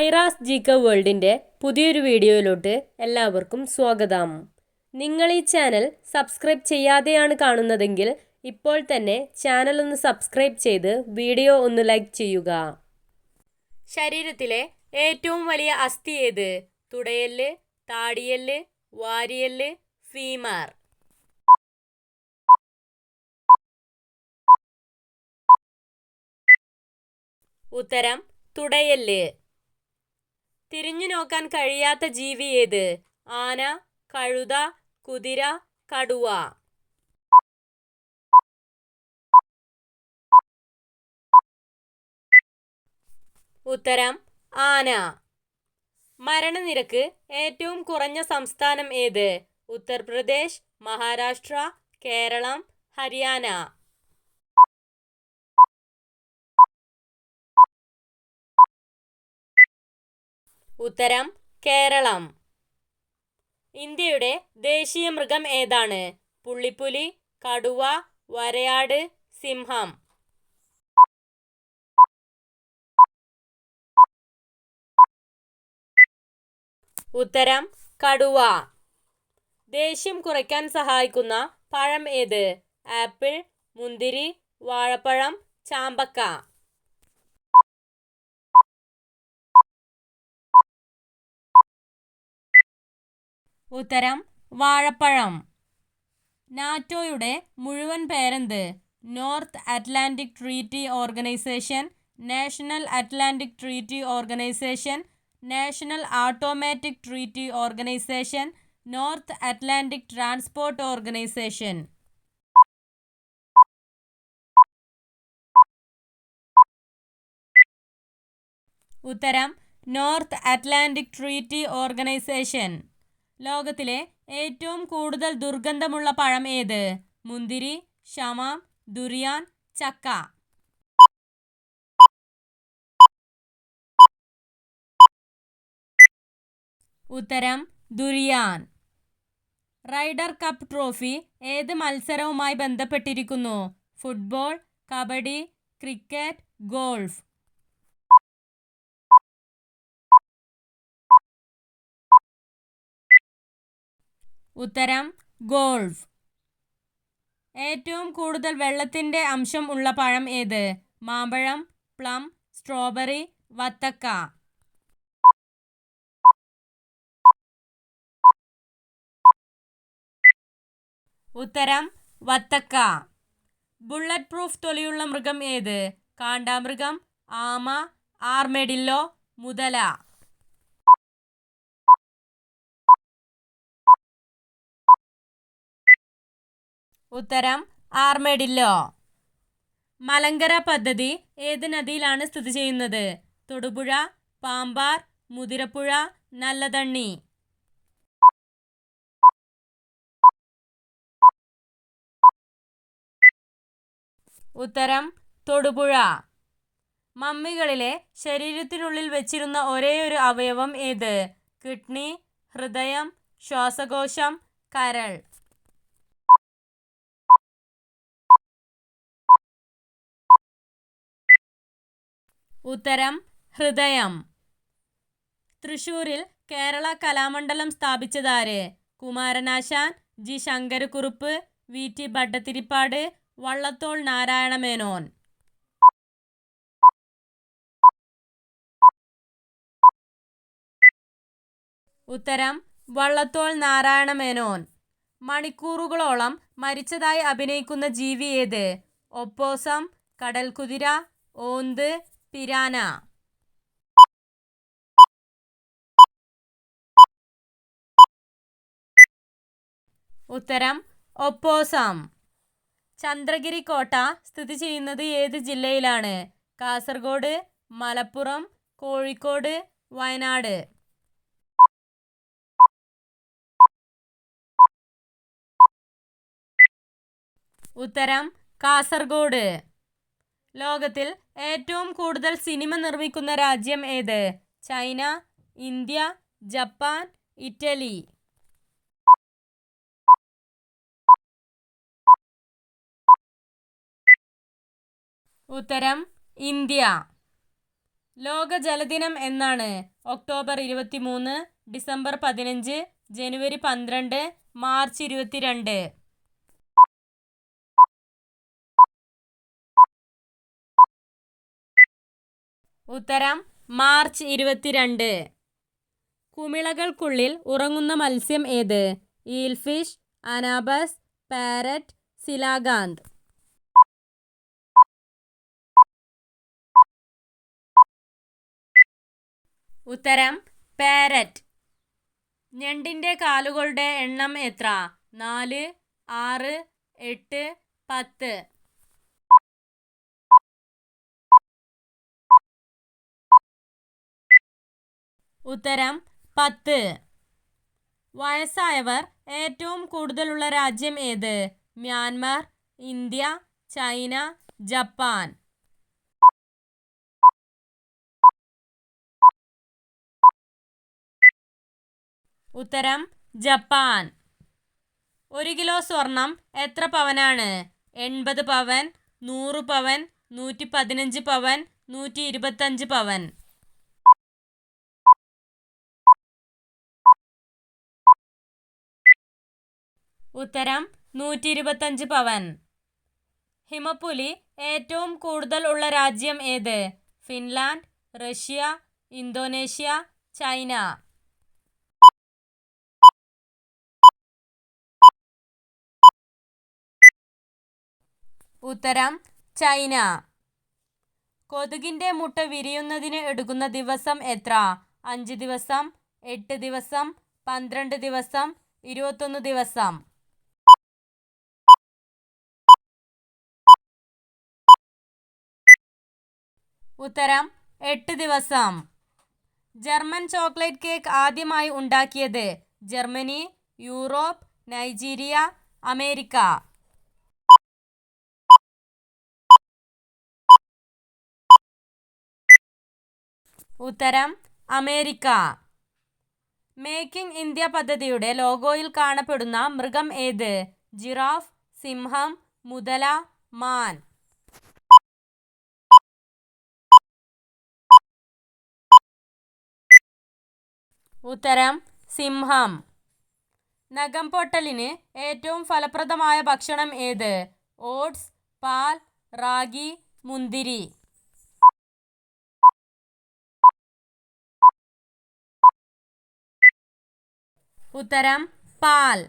Aira's G K വേൾഡിന്റെ പുതിയൊരു വീഡിയോയിലോട്ട് എല്ലാവർക്കും സ്വാഗതം. നിങ്ങൾ ഈ ചാനൽ സബ്സ്ക്രൈബ് ചെയ്യാതെയാണ് കാണുന്നതെങ്കിൽ ഇപ്പോൾ തന്നെ ചാനൽ ഒന്ന് സബ്സ്ക്രൈബ് ചെയ്ത് വീഡിയോ ഒന്ന് ലൈക്ക് ചെയ്യുക. ശരീരത്തിലെ ഏറ്റവും വലിയ അസ്ഥി ഏത്? തുടയൽ താടിയൽ വാരിയൽ ഫീമാർ. ഉത്തരം തുടയല്ല്. തിരിഞ്ഞു നോക്കാൻ കഴിയാത്ത ജീവി ഏത്? ആന കഴുത കുതിര കടുവ. ഉത്തരം ആന. മരണനിരക്ക് ഏറ്റവും കുറഞ്ഞ സംസ്ഥാനം ഏത്? ഉത്തർപ്രദേശ് മഹാരാഷ്ട്ര കേരളം ഹരിയാന. ഉത്തരം കേരളം. ഇന്ത്യയുടെ ദേശീയ മൃഗം ഏതാണ്? പുള്ളിപ്പുലി കടുവ വരയാട് സിംഹം. ഉത്തരം കടുവ. ദേഷ്യം കുറയ്ക്കാൻ സഹായിക്കുന്ന പഴം ഏത്? ആപ്പിൾ മുന്തിരി വാഴപ്പഴം ചാമ്പക്ക. ഉത്തരം വാഴപ്പഴം. നാറ്റോയുടെ മുഴുവൻ പേരെന്ത്? North Atlantic Treaty Organisation National Atlantic Treaty Organisation National Automatic Treaty Organisation North Atlantic Transport Organisation. ഉത്തരം നോർത്ത് അറ്റ്ലാന്റിക് ട്രീറ്റി ഓർഗനൈസേഷൻ. ലോകത്തിലെ ഏറ്റവും കൂടുതൽ ദുർഗന്ധമുള്ള പഴം ഏത്? മുന്തിരി ഷമാം ദുരിയാൻ ചക്ക. ഉത്തരം ദുരിയാൻ. റൈഡർ കപ്പ് ട്രോഫി ഏത് മത്സരവുമായി ബന്ധപ്പെട്ടിരിക്കുന്നു? Football kabaddi cricket golf. ഉത്തരം ഗോൾഫ്. ഏറ്റവും കൂടുതൽ വെള്ളത്തിന്റെ അംശം ഉള്ള പഴം ഏത്? മാമ്പഴം പ്ലം സ്ട്രോബെറി വത്തക്ക. ഉത്തരം വത്തക്ക. ബുള്ളറ്റ് പ്രൂഫ് തൊലിയുള്ള മൃഗം ഏത്? കാണ്ടാമൃഗം ആമ ആർമെഡില്ലോ മുതല. ഉത്തരം ആർമേഡില്ലോ മലങ്കര പദ്ധതി ഏത് നദിയിലാണ് സ്ഥിതി ചെയ്യുന്നത്? തൊടുപുഴ പാമ്പാർ മുതിരപ്പുഴ നല്ലതണ്ണി. ഉത്തരം തൊടുപുഴ. മമ്മികളിലെ ശരീരത്തിനുള്ളിൽ വെച്ചിരുന്ന ഒരേയൊരു അവയവം ഏത്? കിഡ്നി ഹൃദയം ശ്വാസകോശം കരൾ. ഉത്തരം ഹൃദയം. തൃശൂരിൽ Kerala Kalamandalam സ്ഥാപിച്ചതാര്? Kumaranasan G. Sankarakurup V. T. Bhattathiripad Vallathol Narayana Menon ഉത്തരം വള്ളത്തോൾ നാരായണ മേനോൻ മണിക്കൂറുകളോളം മരിച്ചതായി അഭിനയിക്കുന്ന ജീവി ഏത്? ഒപ്പോസം കടൽകുതിര ഓന്ത് പിരാന. ഉത്തരം ഒപ്പോസം. ചന്ദ്രഗിരി കോട്ട സ്ഥിതി ചെയ്യുന്നത് ഏത് ജില്ലയിലാണ്? കാസർഗോഡ് മലപ്പുറം കോഴിക്കോട് വയനാട്. ഉത്തരം കാസർഗോഡ്. ലോകത്തിൽ ഏറ്റവും കൂടുതൽ സിനിമ നിർമ്മിക്കുന്ന രാജ്യം ഏത്? China India Japan Italy. ഉത്തരം ഇന്ത്യ. ലോക ജലദിനം എന്നാണ് ഒക്ടോബർ ഇരുപത്തിമൂന്ന് ഡിസംബർ പതിനഞ്ച് ജനുവരി പന്ത്രണ്ട് മാർച്ച് ഇരുപത്തിരണ്ട്. ഉത്തരം മാർച്ച് ഇരുപത്തിരണ്ട്. കുമിളകൾക്കുള്ളിൽ ഉറങ്ങുന്ന മത്സ്യം ഏത്? Eelfish anabas parrot coelacanth. ഉത്തരം പാരറ്റ്. ഞണ്ടിന്റെ കാലുകളുടെ എണ്ണം എത്ര? നാല് ആറ് എട്ട് പത്ത്. ഉത്തരം പത്ത്. വയസ്സായവർ ഏറ്റവും കൂടുതലുള്ള രാജ്യം ഏത്? Myanmar India China Japan. ഉത്തരം ജപ്പാൻ. ഒരു കിലോ സ്വർണം എത്ര പവനാണ്? എൺപത് പവൻ നൂറ് പവൻ നൂറ്റി പതിനഞ്ച് പവൻ നൂറ്റി ഇരുപത്തഞ്ച് പവൻ. ഉത്തരം നൂറ്റി ഇരുപത്തഞ്ച് പവൻ. ഹിമപ്പുലി ഏറ്റവും കൂടുതൽ ഉള്ള രാജ്യം ഏത്? Finland Russia Indonesia China. ഉത്തരം ചൈന. കൊതുകിന്റെ മുട്ട വിരിയുന്നതിന് എടുക്കുന്ന ദിവസം എത്ര? അഞ്ച് ദിവസം എട്ട് ദിവസം പന്ത്രണ്ട് ദിവസം ഇരുപത്തൊന്ന് ദിവസം. ഉത്തരം എട്ട് ദിവസം. ജർമ്മൻ ചോക്ലേറ്റ് കേക്ക് ആദ്യമായി ഉണ്ടാക്കിയത് ജർമ്മനി യൂറോപ്പ് നൈജീരിയ അമേരിക്ക. ഉത്തരം അമേരിക്ക. മേക്കിംഗ് ഇന്ത്യ പദ്ധതിയുടെ ലോഗോയിൽ കാണപ്പെടുന്ന മൃഗം ഏത്? ജിറാഫ് സിംഹം മുതല മാൻ. ഉത്തരം സിംഹം. നഖം പൊട്ടലിന് ഏറ്റവും ഫലപ്രദമായ ഭക്ഷണം ഏത്? ഓട്സ് പാൽ റാഗി മുന്തിരി. ഉത്തരം പാൽ.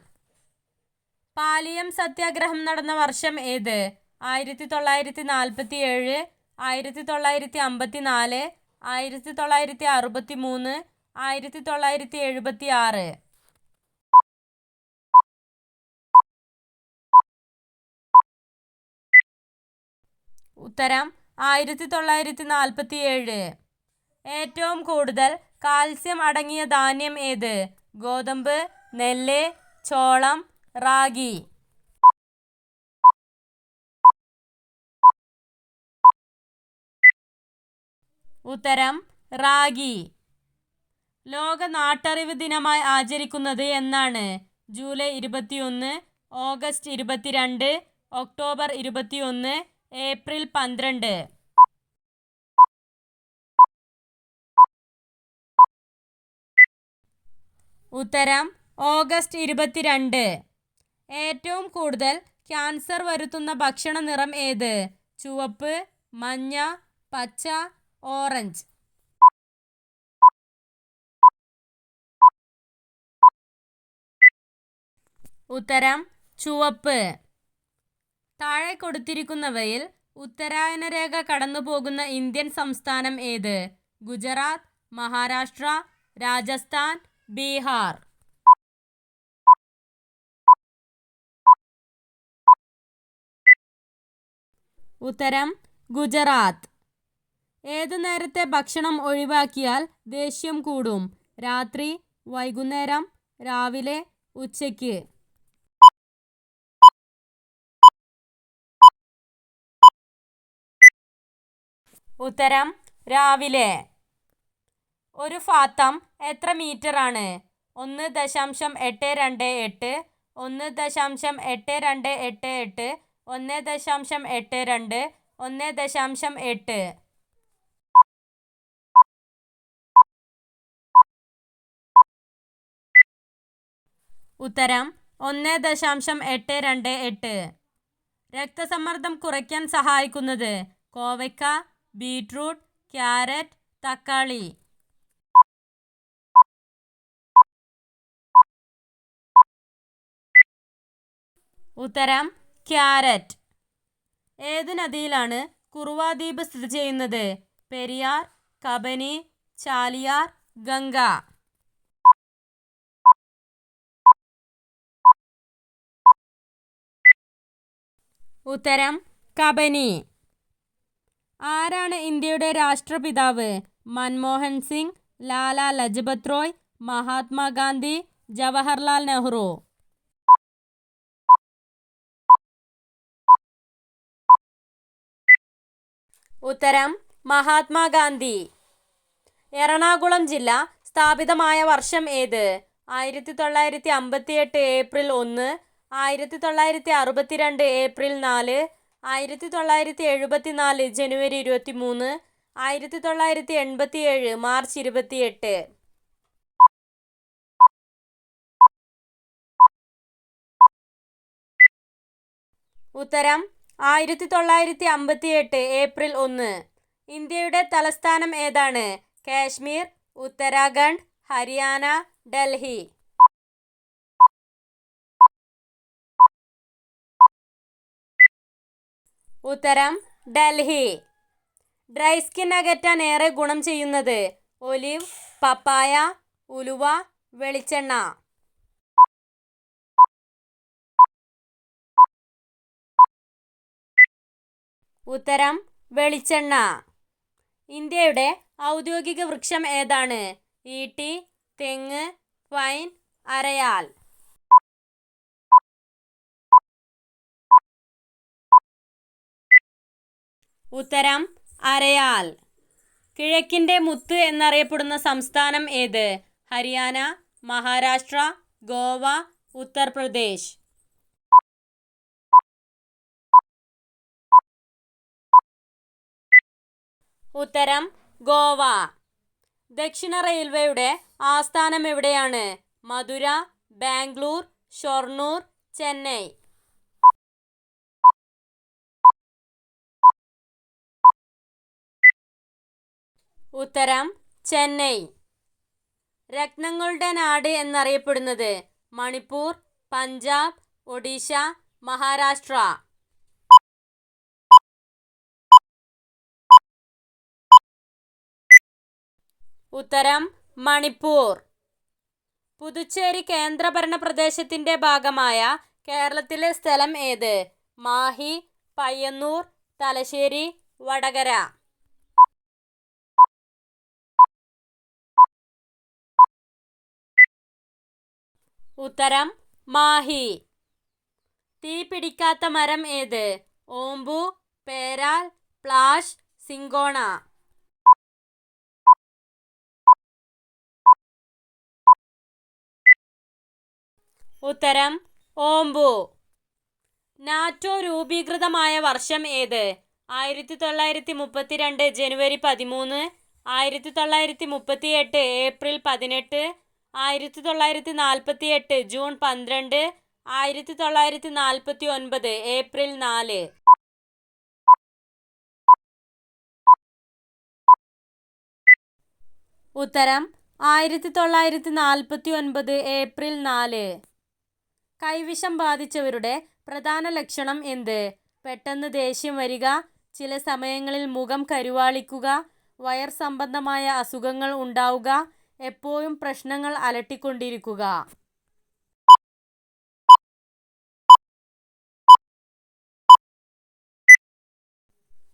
പാലിയം സത്യാഗ്രഹം നടന്ന വർഷം ഏത്? ആയിരത്തി തൊള്ളായിരത്തി നാൽപ്പത്തി ഏഴ് ആയിരത്തി തൊള്ളായിരത്തി അമ്പത്തി നാല് ആയിരത്തി തൊള്ളായിരത്തി അറുപത്തി മൂന്ന് ആയിരത്തി തൊള്ളായിരത്തി എഴുപത്തി ആറ് ഉത്തരം ആയിരത്തി തൊള്ളായിരത്തി നാൽപ്പത്തി ഏഴ് ഏറ്റവും കൂടുതൽ കാൽസ്യം അടങ്ങിയ ധാന്യം ഏത്? ഗോതമ്പ് നെല്ല് ചോളം റാഗി. ഉത്തരം റാഗി. ലോക നാട്ടറിവ് ദിനമായി ആചരിക്കുന്നത് എന്നാണ്. ജൂലൈ ഇരുപത്തിയൊന്ന് ഓഗസ്റ്റ് ഇരുപത്തിരണ്ട് ഒക്ടോബർ ഇരുപത്തിയൊന്ന് ഏപ്രിൽ പന്ത്രണ്ട്. ഉത്തരം ഓഗസ്റ്റ് ഇരുപത്തിരണ്ട്. ഏറ്റവും കൂടുതൽ ക്യാൻസർ വരുത്തുന്ന ഭക്ഷണ നിറം ഏത്? ചുവപ്പ് മഞ്ഞ പച്ച ഓറഞ്ച്. ഉത്തരം ചുവപ്പ്. താഴെ കൊടുത്തിരിക്കുന്നവയിൽ ഉത്തരായന രേഖ കടന്നുപോകുന്ന ഇന്ത്യൻ സംസ്ഥാനം ഏത്? ഗുജറാത്ത് മഹാരാഷ്ട്ര രാജസ്ഥാൻ ബീഹാർ. ഉത്തരം ഗുജറാത്ത്. ഏതു നേരത്തെ ഭക്ഷണം ഒഴിവാക്കിയാൽ ദേഷ്യം കൂടും? രാത്രി വൈകുന്നേരം രാവിലെ ഉച്ചയ്ക്ക്. ഉത്തരം രാവിലെ. ഒരു ഫാത്തം എത്ര മീറ്ററാണ് ഒന്ന് ദശാംശം എട്ട് രണ്ട് എട്ട് ഒന്ന് ദശാംശം എട്ട് രണ്ട് എട്ട് എട്ട് ഒന്ന് ദശാംശം എട്ട് രണ്ട് ഒന്ന് ദശാംശം എട്ട്. ഉത്തരം ഒന്ന് ദശാംശം എട്ട് രണ്ട് എട്ട്. രക്തസമ്മർദ്ദം കുറയ്ക്കാൻ സഹായിക്കുന്നത് കോവയ്ക്ക ബീട്രൂട്ട് ക്യാരറ്റ് തക്കാളി. ഉത്തരം ക്യാരറ്റ്. ഏത് നദിയിലാണ് കുറുവാദ്വീപ് സ്ഥിതി ചെയ്യുന്നത്? പെരിയാർ കബനി ചാലിയാർ ഗംഗ. ഉത്തരം കബനി. ആരാണ് ഇന്ത്യയുടെ രാഷ്ട്രപിതാവ്? മൻമോഹൻ സിംഗ് ലാല ലജ്പത് റോയ് മഹാത്മാഗാന്ധി ജവഹർലാൽ നെഹ്റു. ഉത്തരം മഹാത്മാഗാന്ധി എറണാകുളം ജില്ല സ്ഥാപിതമായ വർഷം ഏത്? ആയിരത്തി തൊള്ളായിരത്തി അമ്പത്തിയെട്ട് ഏപ്രിൽ ഒന്ന് ആയിരത്തി തൊള്ളായിരത്തി അറുപത്തിരണ്ട് ഏപ്രിൽ നാല് ആയിരത്തി തൊള്ളായിരത്തി എഴുപത്തി നാല് ജനുവരി ഇരുപത്തി മൂന്ന് ആയിരത്തി തൊള്ളായിരത്തി എൺപത്തി ഏഴ് മാർച്ച് ഇരുപത്തിയെട്ട്. ഉത്തരം ആയിരത്തി തൊള്ളായിരത്തി അമ്പത്തി എട്ട് ഏപ്രിൽ ഒന്ന്. ഇന്ത്യയുടെ തലസ്ഥാനം ഏതാണ്? കാശ്മീർ ഉത്തരാഖണ്ഡ് ഹരിയാന ഡൽഹി. ഉത്തരം ഡൽഹി. ഡ്രൈ സ്കിൻ അകറ്റാൻ ഏറെ ഗുണം ചെയ്യുന്നത് ഒലിവ് പപ്പായ ഉലുവ വെളിച്ചെണ്ണ. ഉത്തരം വെളിച്ചെണ്ണ. ഇന്ത്യയുടെ ഔദ്യോഗിക വൃക്ഷം ഏതാണ്? ഈട്ടി തെങ്ങ് പൈൻ അരയാൽ. ഉത്തരം അരയാൽ. കിഴക്കിന്റെ മുത്ത് എന്നറിയപ്പെടുന്ന സംസ്ഥാനം ഏത്? ഹരിയാന മഹാരാഷ്ട്ര ഗോവ ഉത്തർപ്രദേശ്. ഉത്തരം ഗോവ. ദക്ഷിണ റെയിൽവേയുടെ ആസ്ഥാനം എവിടെയാണ്? മധുര ബാംഗ്ലൂർ ഷൊർണൂർ ചെന്നൈ. ഉത്തരം ചെന്നൈ. രത്നങ്ങളുടെ നാട് എന്നറിയപ്പെടുന്നത് മണിപ്പൂർ പഞ്ചാബ് ഒഡീഷ മഹാരാഷ്ട്ര. ഉത്തരം മണിപ്പൂർ. പുതുച്ചേരി കേന്ദ്രഭരണ പ്രദേശത്തിന്റെ ഭാഗമായ കേരളത്തിലെ സ്ഥലം ഏത്? മാഹി പയ്യന്നൂർ തലശ്ശേരി വടകര. ഉത്തരം മാഹി. തീ പിടിക്കാത്ത മരം ഏത്? ഓംബു പേരാൽ പ്ലാഷ് സിങ്കോണ. ഉത്തരം ഓംബു നാറ്റോ രൂപീകൃതമായ വർഷം ഏത്? ആയിരത്തി തൊള്ളായിരത്തി മുപ്പത്തിരണ്ട് ജനുവരി പതിമൂന്ന് ആയിരത്തി തൊള്ളായിരത്തി മുപ്പത്തി എട്ട് ഏപ്രിൽ പതിനെട്ട് ആയിരത്തി തൊള്ളായിരത്തി നാൽപ്പത്തി എട്ട് ജൂൺ പന്ത്രണ്ട് ആയിരത്തി തൊള്ളായിരത്തി നാൽപ്പത്തി ഒൻപത് ഏപ്രിൽ നാല്. ഉത്തരം ആയിരത്തി തൊള്ളായിരത്തി നാൽപ്പത്തി ഒൻപത് ഏപ്രിൽ നാല്. കൈവിഷം ബാധിച്ചവരുടെ പ്രധാന ലക്ഷണം എന്ത്? പെട്ടെന്ന് ദേഷ്യം വരിക ചില സമയങ്ങളിൽ മുഖം കരുവാളിക്കുക വയർ സംബന്ധമായ അസുഖങ്ങൾ ഉണ്ടാവുക എപ്പോഴും പ്രശ്നങ്ങൾ അലട്ടിക്കൊണ്ടിരിക്കുക.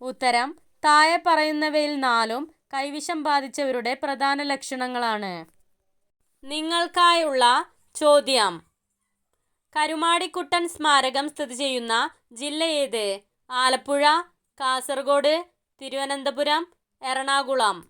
ഉത്തരം താഴെ പറയുന്നവയിൽ നാലും കൈവിഷം ബാധിച്ചവരുടെ പ്രധാന ലക്ഷണങ്ങളാണ്. നിങ്ങൾക്കായുള്ള ചോദ്യം. കരുമാടിക്കുട്ടൻ സ്മാരകം സ്ഥിതി ചെയ്യുന്ന ജില്ല ഏത്? ആലപ്പുഴ കാസർഗോഡ് തിരുവനന്തപുരം എറണാകുളം.